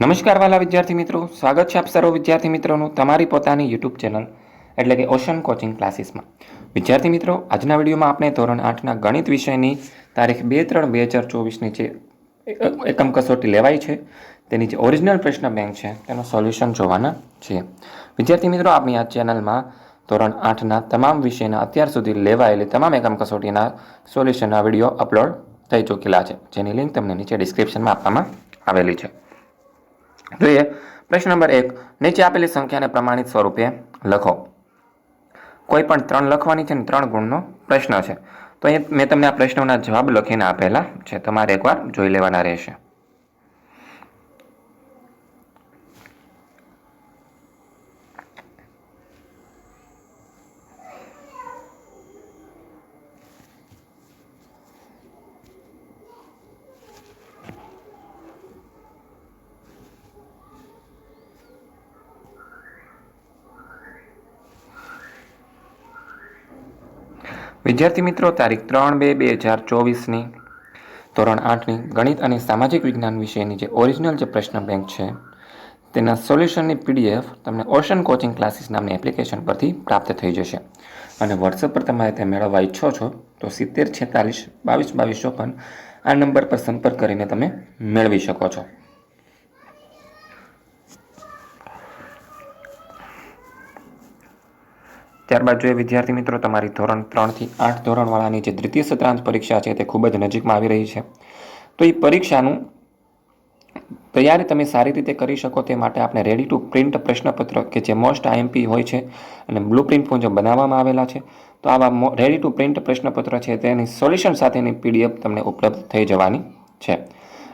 નમસ્કાર વાલા વિદ્યાર્થી મિત્રો. સ્વાગત છે આપ સર્વ વિદ્યાર્થી મિત્રોનું તમારી પોતાની યુટ્યુબ ચેનલ એટલે કે ઓશન કોચિંગ ક્લાસીસમાં. વિદ્યાર્થી મિત્રો, આજના વિડીયોમાં આપણે ધોરણ આઠના ગણિત વિષયની તારીખ બે ત્રણ બે હજાર ચોવીસની જે એક- એકમ કસોટી લેવાઈ છે, તેની જે ઓરિજિનલ પ્રશ્ન બેંક છે, તેનું સોલ્યુશન જોવાના છીએ વિદ્યાર્થી મિત્રો આપણી આ ચેનલમાં ધોરણ આઠના તમામ વિષયના અત્યાર સુધી લેવાયેલી તમામ એકમ કસોટીના સોલ્યુશનના વીડિયો અપલોડ થઈ ચૂકેલા છે. જેની લિંક તમને નીચે ડિસ્ક્રિપ્શનમાં આપવામાં આવેલી છે. જોઈએ. પ્રશ્ન નંબર એક, નીચે આપેલી સંખ્યાને પ્રમાણિત સ્વરૂપે લખો. કોઈ પણ ત્રણ લખવાની છે ને ત્રણ ગુણનો પ્રશ્ન છે. તો એ મેં તમને આ પ્રશ્નોના જવાબ લખીને આપેલા છે. તમારે એકવાર જોઈ લેવાના રહેશે. વિદ્યાર્થી મિત્રો, તારીખ ત્રણ બે બે હજાર ચોવીસની, ધોરણ આઠની ગણિત અને સામાજિક વિજ્ઞાન વિષયની જે ઓરિજિનલ જે પ્રશ્ન બેંક છે, તેના સોલ્યુશનની પીડીએફ તમને ઓશન કોચિંગ ક્લાસીસ નામની એપ્લિકેશન પરથી પ્રાપ્ત થઈ જશે. અને વોટ્સઅપ પર તમારે તે મેળવવા ઈચ્છો છો, તો સિત્તેર છેતાલીસ બાવીસ બાવીસ ચોપન આ નંબર પર સંપર્ક કરીને તમે મેળવી શકો છો. ત્યારબાદ જોઈએ વિદ્યાર્થી મિત્રો, તમારી ધોરણ ત્રણથી આઠ ધોરણવાળાની જે દ્વિતીય સત્રાંત પરીક્ષા છે તે ખૂબ જ નજીકમાં આવી રહી છે. તો એ પરીક્ષાનું તૈયારી તમે સારી રીતે કરી શકો તે માટે આપણે રેડી ટુ પ્રિન્ટ પ્રશ્નપત્ર કે જે મોસ્ટ આઈએમપી હોય છે અને બ્લુ પ્રિન્ટ મુજબ બનાવવામાં આવેલા છે. તો આવા રેડી ટુ પ્રિન્ટ પ્રશ્નપત્ર છે તેની સોલ્યુશન સાથેની પીડીએફ તમને ઉપલબ્ધ થઈ જવાની છે.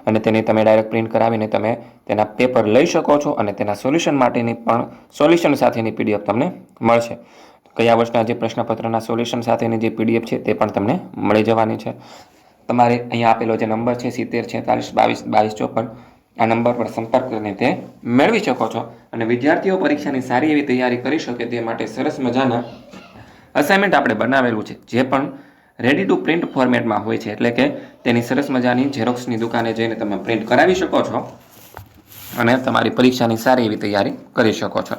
અને તેને તમે ડાયરેક્ટ પ્રિન્ટ કરાવીને તમે તેના પેપર લઈ શકો છો અને તેના સોલ્યુશન માટેની પણ સોલ્યુશન સાથેની પીડીએફ તમને મળશે. કયા વર્ષના જે પ્રશ્નપત્રના સોલ્યુશન સાથેની જે પીડીએફ છે તે પણ તમને મળી જવાની છે. તમારે અહીંયા આપેલો જે નંબર છે, સિત્તેર, છેતાલીસ, બાવીસ બાવીસ, ચોપન, આ નંબર પર સંપર્ક કરીને તે મેળવી શકો છો. અને વિદ્યાર્થીઓ પરીક્ષાની સારી એવી તૈયારી કરી શકે તે માટે સરસ મજાના અસાઇનમેન્ટ આપણે બનાવેલું છે, જે પણ રેડી ટુ પ્રિન્ટ ફોર્મેટમાં હોય છે. એટલે કે તેની સરસ મજાની ઝેરોક્સની દુકાને જઈને તમે પ્રિન્ટ કરાવી શકો છો. અને તમારી પરીક્ષાની સારી એવી તૈયારી કરી શકો છો,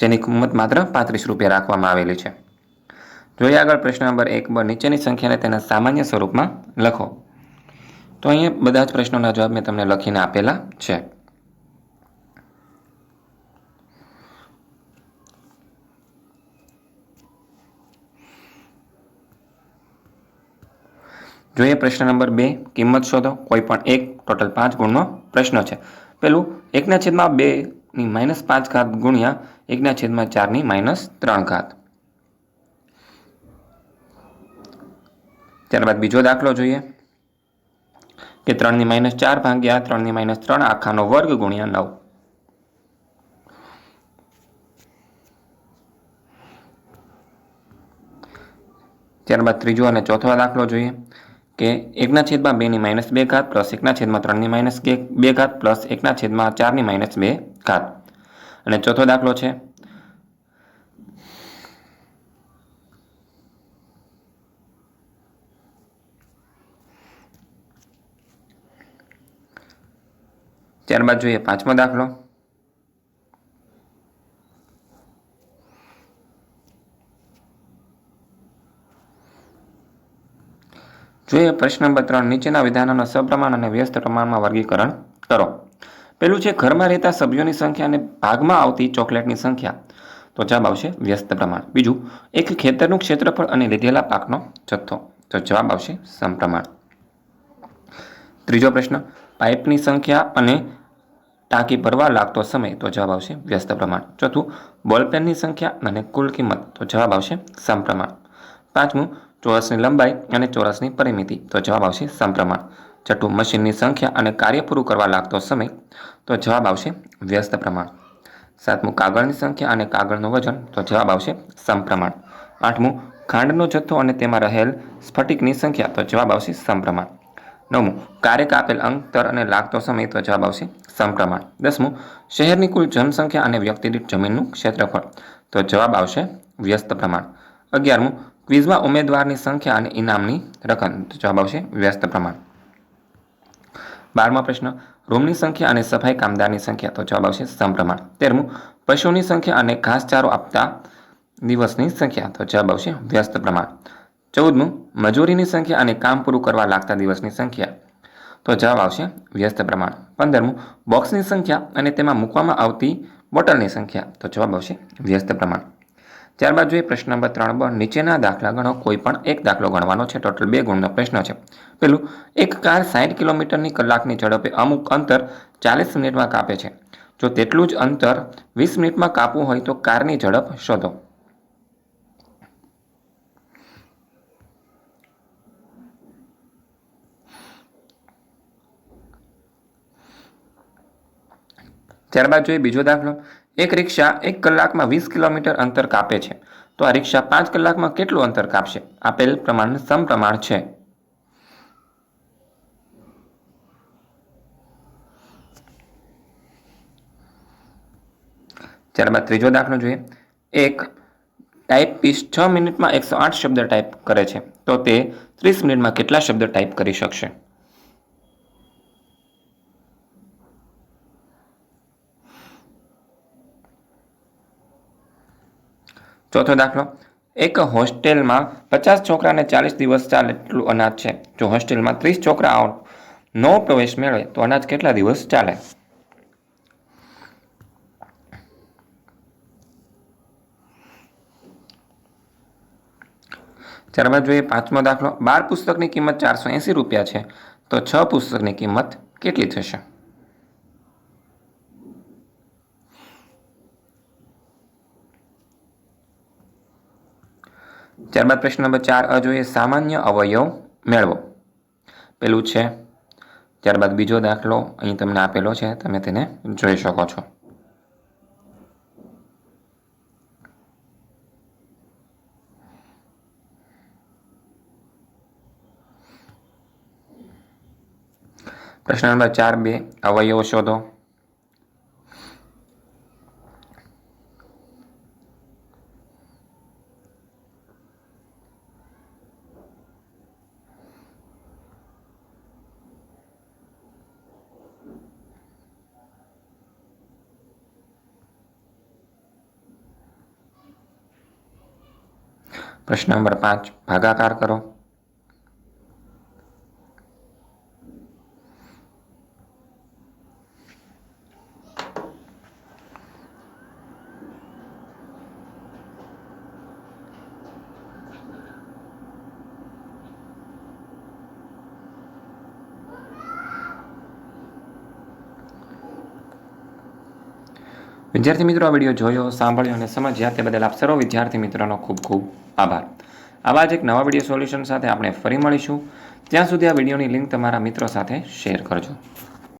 જેની કિંમત માત્ર પાંત્રીસ રૂપિયા રાખવામાં આવેલી છે. જોઈએ આગળ પ્રશ્ન નંબર એક પર નીચેની સંખ્યાને તેના સામાન્ય સ્વરૂપમાં લખો. તો અહીંયા બધા જ પ્રશ્નોના જવાબ મેં તમને લખીને આપેલા છે. જોઈએ પ્રશ્ન નંબર બે, કિંમત શોધો. કોઈ પણ એક, ટોટલ પાંચ ગુણનો પ્રશ્ન છે. પેલું એકના છેદમાં બેની માઇનસ પાંચ ઘાત ગુણ્યા એકના છેદમાં ચારની માઇનસ ત્રણ ઘાત. ત્યારબાદ બીજો દાખલો જોઈએ, કે ત્રણની માઇનસ ચાર ભાગ્યા ત્રણની માઇનસ ત્રણ આખાનો વર્ગ ગુણ્યા નવ. ત્યારબાદ ત્રીજો અને ચોથો દાખલો જોઈએ કે એકના છેદમાં બેની માઇનસ બે ઘાત પ્લસ એકના છેદમાં ત્રણની માઇનસ બે ઘાત પ્લસ એકના છેદમાં ચારની માઇનસ બે ઘાત. અને ચોથો દાખલો છે. ત્યારબાદ જોઈએ પાંચમો દાખલો. જોઈએ, પ્રશ્ન નંબર ત્રણ, નીચેના વિધાનોના સપ્રમાણ અને વ્યસ્ત પ્રમાણમાં વર્ગીકરણ કરો. પહેલું છે, ઘરમાં રહેતા સભ્યોની સંખ્યા અને ભાગમાં આવતી ચોકલેટની સંખ્યા. તો જવાબ આવશે વ્યસ્ત પ્રમાણ. બીજું, એક ખેતરનું ક્ષેત્રફળ અને લીધેલા પાકનો જથ્થો. તો જવાબ આવશે સમપ્રમાણ. ત્રીજો પ્રશ્ન, પાઇપની સંખ્યા અને ટાંકી ભરવા લાગતો સમય. તો જવાબ આવશે વ્યસ્ત પ્રમાણ. ચોથું, બોલપેનની સંખ્યા અને કુલ કિંમત. તો જવાબ આવશે સમપ્રમાણ. પાંચમું ચોરસની લંબાઈ અને ચોરસની પરિમિતિ. તો જવાબ આવશે સમપ્રમાણ. છઠ્ઠું મશીનની સંખ્યા અને કાર્ય પૂરું કરવા લાગતો સમય. તો જવાબ આવશે વ્યસ્ત પ્રમાણ. સાતમું, કાગળની સંખ્યા અને કાગળનું વજન. તો જવાબ આવશે સમપ્રમાણ. આઠમું, ખાંડનો જથ્થો અને તેમાં રહેલ સ્ફટિકની સંખ્યા. તો જવાબ આવશે સમપ્રમાણ. નવમું, કાર્ય કાપેલ અંતર અને લાગતો સમય. તો જવાબ આવશે સમપ્રમાણ. દસમું, શહેરની કુલ જનસંખ્યા અને વ્યક્તિદીઠ જમીનનું ક્ષેત્રફળ. તો જવાબ આવશે વ્યસ્ત પ્રમાણ. અગિયારમું ક્વિઝમાં ઉમેદવારની સંખ્યા અને ઇનામની રકમ. જવાબ આવશે વ્યસ્ત પ્રમાણ. બારમા પ્રશ્ન, રૂમની સંખ્યા અને સફાઈ કામદારની સંખ્યા. તો જવાબ આવશે સમપ્રમાણ. તેરમું, પશુની સંખ્યા અને ઘાસચારો આપતા દિવસની સંખ્યા. તો જવાબ આવશે વ્યસ્ત પ્રમાણ. ચૌદમું, મજૂરીની સંખ્યા અને કામ પૂરું કરવા લાગતા દિવસની સંખ્યા. તો જવાબ આવશે વ્યસ્ત પ્રમાણ. પંદરમું, બોક્સની સંખ્યા અને તેમાં મૂકવામાં આવતી બોટલની સંખ્યા. તો જવાબ આવશે વ્યસ્ત પ્રમાણ. ત્યારબાદ જોઈએ પ્રશ્ન નંબર ત્રણ બ નીચેના દાખલા ગણો કોઈ પણ એક દાખલો ગણવાનો છે. ટોટલ બે ગુણનો પ્રશ્ન છે. પેલું, એક કાર સાઠ કિલોમીટરની કલાકની ઝડપે અમુક અંતર ચાલીસ મિનિટમાં કાપે છે. જો તેટલું જ અંતર વીસ મિનિટમાં કાપવું હોય તો કારની ઝડપ શોધો. ત્યારબાદ જોઈએ બીજો દાખલો. એક રિક્ષા એક કલાકમાં વીસ કિલોમીટર અંતર કાપે છે. તો આ રિક્ષા પાંચ કલાકમાં કેટલું અંતર કાપશે? આપેલ પ્રમાણ સમપ્રમાણ છે. ત્યારબાદ ત્રીજો દાખલો જોઈએ. એક ટાઈપ પીસ છ મિનિટમાં એકસો આઠ શબ્દ ટાઈપ કરે છે. તો તે ત્રીસ મિનિટમાં કેટલા શબ્દ ટાઈપ કરી શકશે? ચોથો દાખલો. એક હોસ્ટેલમાં પચાસ છોકરાને ચાલીસ દિવસ ચાલે એટલું અનાજ છે. જો હોસ્ટેલમાં ત્રીસ છોકરા નો પ્રવેશ મેળવે, તો અનાજ કેટલા દિવસ ચાલે? ત્યારબાદ જોઈએ પાંચમો દાખલો. બાર પુસ્તકની કિંમત ચારસો એંસી રૂપિયા છે. તો છ પુસ્તકની કિંમત કેટલી થશે? ત્યારબાદ પ્રશ્ન નંબર ચાર અ જોઈએ સામાન્ય અવયવ મેળવો. પેલું છે. ત્યારબાદ બીજો દાખલો અહીં તમને આપેલો છે. તમે તેને જોઈ શકો છો. પ્રશ્ન નંબર ચાર બે, અવયવો શોધો. પ્રશ્ન નંબર પાંચ ભાગાકાર કરો. વિદ્યાર્થી મિત્રો, આ વીડિયો જોયો, સાંભળ્યો અને સમજ્યા તે બદલ આપ સર્વ વિદ્યાર્થી મિત્રોનો ખૂબ ખૂબ આભાર. આવા જ એક નવા વીડિયો સોલ્યુશન સાથે આપણે ફરી મળીશું. ત્યાં સુધી આ વિડીયોની લિંક તમારા મિત્રો સાથે શેર કરજો.